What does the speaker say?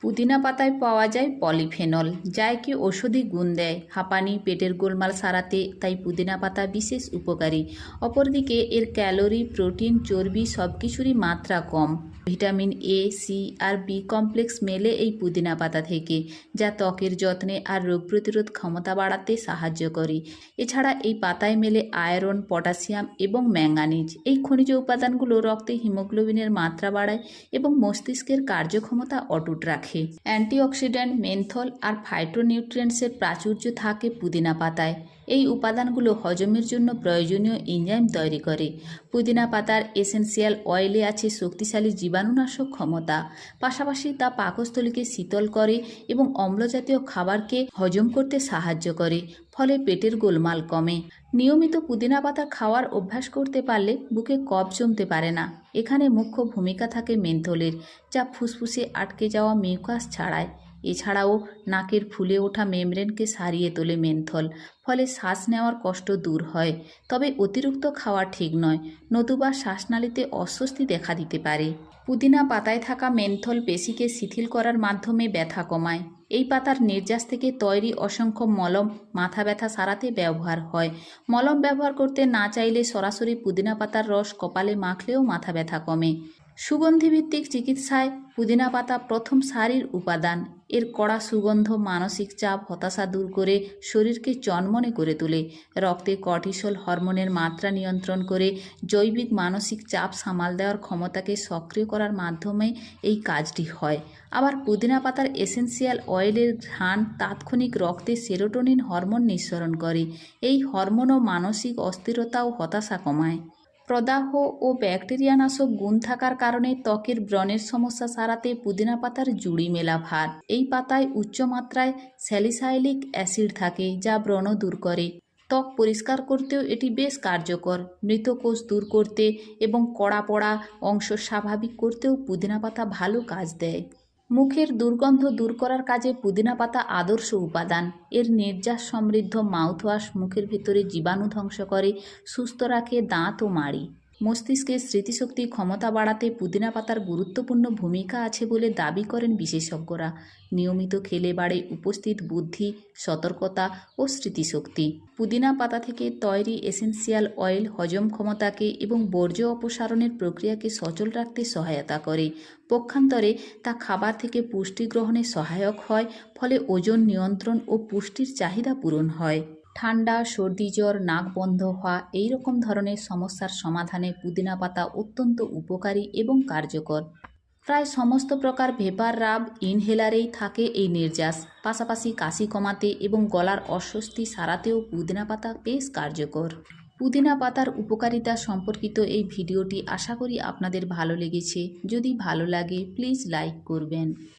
পুদিনা পাতায় পাওয়া যায় পলিফেনল যা একটি ঔষধি গুণ দেয়। হাঁপানি, পেটের গোলমাল সারাতে তাই পুদিনা পাতা বিশেষ উপকারী। অপরদিকে এর ক্যালোরি, প্রোটিন, চর্বি সব কিছুরই মাত্রা কম। ভিটামিন এ, সি আর বি কমপ্লেক্স মেলে এই পুদিনা পাতা থেকে, যা ত্বকের যত্নে আর রোগ প্রতিরোধ ক্ষমতা বাড়াতে সাহায্য করে। এছাড়া এই পাতায় মেলে আয়রন, পটাশিয়াম এবং ম্যাঙ্গানিজ। এই খনিজ উপাদানগুলো রক্তে হিমোগ্লোবিনের মাত্রা বাড়ায় এবং মস্তিষ্কের কার্যক্ষমতা অটুট রাখে। অ্যান্টিঅক্সিডেন্ট মেন্থল আর ফাইটোনিউট্রিয়েন্টসের প্রাচুর্য থাকে পুদিনা পাতায়। এই উপাদানগুলো হজমের জন্য প্রয়োজনীয় এনজাইম তৈরি করে। পুদিনা পাতার এসেন্সিয়াল অয়েলে আছে শক্তিশালী জীবাণুনাশক ক্ষমতা। পাশাপাশি তা পাকস্থলীকে শীতল করে এবং অম্লজাতীয় খাবারকে হজম করতে সাহায্য করে, ফলে পেটের গোলমাল কমে। নিয়মিত পুদিনা পাতা খাওয়ার অভ্যাস করতে পারলে বুকে কফ জমতে পারে না। এখানে মুখ্য ভূমিকা থাকে মেন্থলের, যা ফুসফুসে আটকে যাওয়া মিউকাস ছাড়ায়। এছাড়াও নাকের ফুলে ওঠা মেমব্রেনকে সারিয়ে তোলে মেন্থল, ফলে শ্বাস নেওয়ার কষ্ট দূর হয়। তবে অতিরিক্ত খাওয়া ঠিক নয়, নতুবা শ্বাসনালীতে অস্বস্তি দেখা দিতে পারে। পুদিনা পাতায় থাকা মেন্থল পেশিকে শিথিল করার মাধ্যমে ব্যথা কমায়। এই পাতার নির্যাস থেকে তৈরি অসংখ্য মলম মাথা ব্যথা সারাতে ব্যবহার হয়। মলম ব্যবহার করতে না চাইলে সরাসরি পুদিনা পাতার রস কপালে মাখলেও মাথা ব্যথা কমে। সুগন্ধিভিত্তিক চিকিৎসায় পুদিনা পাতা প্রথম সারির উপাদান। এর কড়া সুগন্ধ, মানসিক চাপ, হতাশা দূর করে শরীরকে চনমনে করে তোলে। রক্তে কর্টিসল হরমোনের মাত্রা নিয়ন্ত্রণ করে জৈবিক মানসিক চাপ সামাল দেওয়ার ক্ষমতাকে সক্রিয় করার মাধ্যমে এই কাজটি হয়। আবার পুদিনা পাতার এসেন্সিয়াল অয়েলের ঘ্রাণ তাৎক্ষণিক রক্তে সেরোটোনিন হরমোন নিঃসরণ করে। এই হরমোনও মানসিক অস্থিরতা ও হতাশা কমায়। প্রদাহ ও ব্যাকটেরিয়ানাশক গুণ থাকার কারণে ত্বকের ব্রণের সমস্যা সারাতে পুদিনা পাতার জুড়ি মেলা ভার। এই পাতায় উচ্চমাত্রায় স্যালিসাইলিক অ্যাসিড থাকে, যা ব্রণ দূর করে। ত্বক পরিষ্কার করতেও এটি বেশ কার্যকর। মৃত কোষ দূর করতে এবং কড়া পড়া অংশ স্বাভাবিক করতেও পুদিনা পাতা ভালো কাজ দেয়। মুখের দুর্গন্ধ দূর করার কাজে পুদিনা পাতা আদর্শ উপাদান। এর নির্যাস সমৃদ্ধ মাউথওয়াশ মুখের ভেতরে জীবাণু ধ্বংস করে, সুস্থ রাখে দাঁত ও মাড়ি। মস্তিষ্কের স্মৃতিশক্তি ক্ষমতা বাড়াতে পুদিনা পাতার গুরুত্বপূর্ণ ভূমিকা আছে বলে দাবি করেন বিশেষজ্ঞরা। নিয়মিত খেলে বাড়ে উপস্থিত বুদ্ধি, সতর্কতা ও স্মৃতিশক্তি। পুদিনা পাতা থেকে তৈরি এসেন্সিয়াল অয়েল হজম ক্ষমতাকে এবং বর্জ্য অপসারণের প্রক্রিয়াকে সচল রাখতে সহায়তা করে। পক্ষান্তরে তা খাবার থেকে পুষ্টি গ্রহণে সহায়ক হয়, ফলে ওজন নিয়ন্ত্রণ ও পুষ্টির চাহিদা পূরণ হয়। ঠান্ডা, সর্দি জ্বর, নাক বন্ধ হওয়া এই রকম ধরনের সমস্যার সমাধানে পুদিনা পাতা অত্যন্ত উপকারী এবং কার্যকর। প্রায় সমস্ত প্রকার ভেপার রাব ইনহেলারেই থাকে এই নির্যাস। পাশাপাশি কাশি কমাতে এবং গলার অস্বস্তি সারাতেও পুদিনা পাতা বেশ কার্যকর। পুদিনা পাতার উপকারিতা সম্পর্কিত এই ভিডিওটি আশা করি আপনাদের ভালো লেগেছে। যদি ভালো লাগে প্লিজ লাইক করবেন।